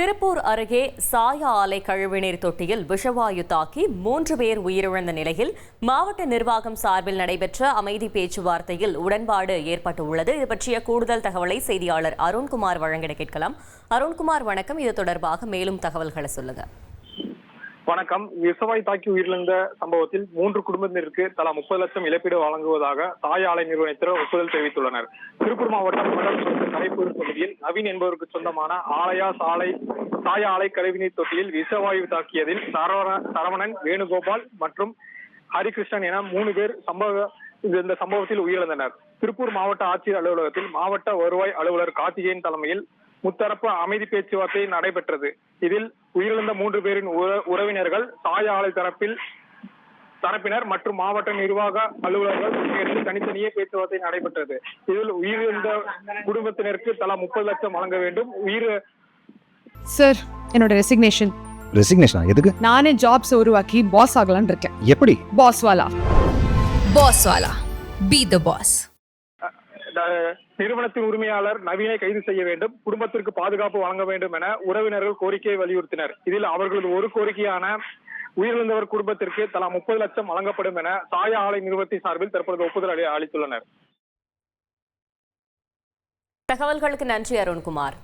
திருப்பூர் அருகே சாயா ஆலை கழிவுநீர் தொட்டியில் விஷவாயு தாக்கி மூன்று பேர் உயிரிழந்த நிலையில் மாவட்ட நிர்வாகம் சார்பில் நடைபெற்ற அமைதி பேச்சுவார்த்தையில் உடன்பாடு ஏற்பட்டுள்ளது. இது பற்றிய கூடுதல் தகவலை செய்தியாளர் அருண்குமார் வழங்கிட கேட்கலாம். அருண்குமார் வணக்கம். இது தொடர்பாக மேலும் தகவல்களை சொல்லுங்கள் வணக்கம். விஷவாய் தாக்கி உயிரிழந்த சம்பவத்தில் மூன்று குடும்பத்தினருக்கு தலா முப்பது லட்சம் இழப்பீடு வழங்குவதாக தாய் ஆலை நிறுவனத்தினர் ஒப்புதல் தெரிவித்துள்ளனர். திருப்பூர் மாவட்டம் மண்டலம் கரைப்பூர் பகுதியில் நவீன் என்பவருக்கு சொந்தமான ஆலயா சாலை தாய் ஆலை கழிவுநீர் தொட்டியில் விஷவாயு தாக்கியதில் சரவணன் வேணுகோபால் மற்றும் ஹரிகிருஷ்ணன் என மூணு பேர் சம்பவ இந்த சம்பவத்தில் உயிரிழந்தனர். திருப்பூர் மாவட்ட ஆட்சியர் அலுவலகத்தில் மாவட்ட வருவாய் அலுவலர் கார்த்திகேயன் தலைமையில் முத்தரப்பு அமைதி பேச்சுவார்த்தை நடைபெற்றது. இதில் உயிரிழந்த மூன்று பேரின் உற- உறவினர்கள் சாய ஆலை தரப்பில் தரப்பினர் மற்றும் மாவட்ட நிர்வாக அலுவலர்கள் பங்கேற்று தனித்தனியே பேச்சுவார்த்தை நடைபெற்றது. இதில் உயிரிழந்த குடும்பத்தினருக்கு தலா முப்பது லட்சம் வழங்க வேண்டும். உயிர் சார் என்னோட ரெசிக்னேஷன் ரெசிக்னேஷனா எதுக்கு? நானே ஜாப்ஸ் உருவாக்கி பாஸ் ஆகலாம்னு இருக்கேன். எப்படி? பாஸ் வாலா. Boss Wala. Be the boss. நிறுவனத்தின் உரிமையாளர் நவீனை கைது செய்ய வேண்டும் குடும்பத்திற்கு பாதுகாப்பு வழங்க வேண்டும் என உறவினர்கள் கோரிக்கையை வலியுறுத்தினர். இதில் அவர்களது ஒரு கோரிக்கையான உயிரிழந்தவர் குடும்பத்திற்கு தலா முப்பது லட்சம் வழங்கப்படும் என சாய ஆலை நிறுவனத்தின் சார்பில் தற்பொழுது ஒப்புதல் அளித்துள்ளனர். தகவல்களுக்கு நன்றி அருண்குமார்.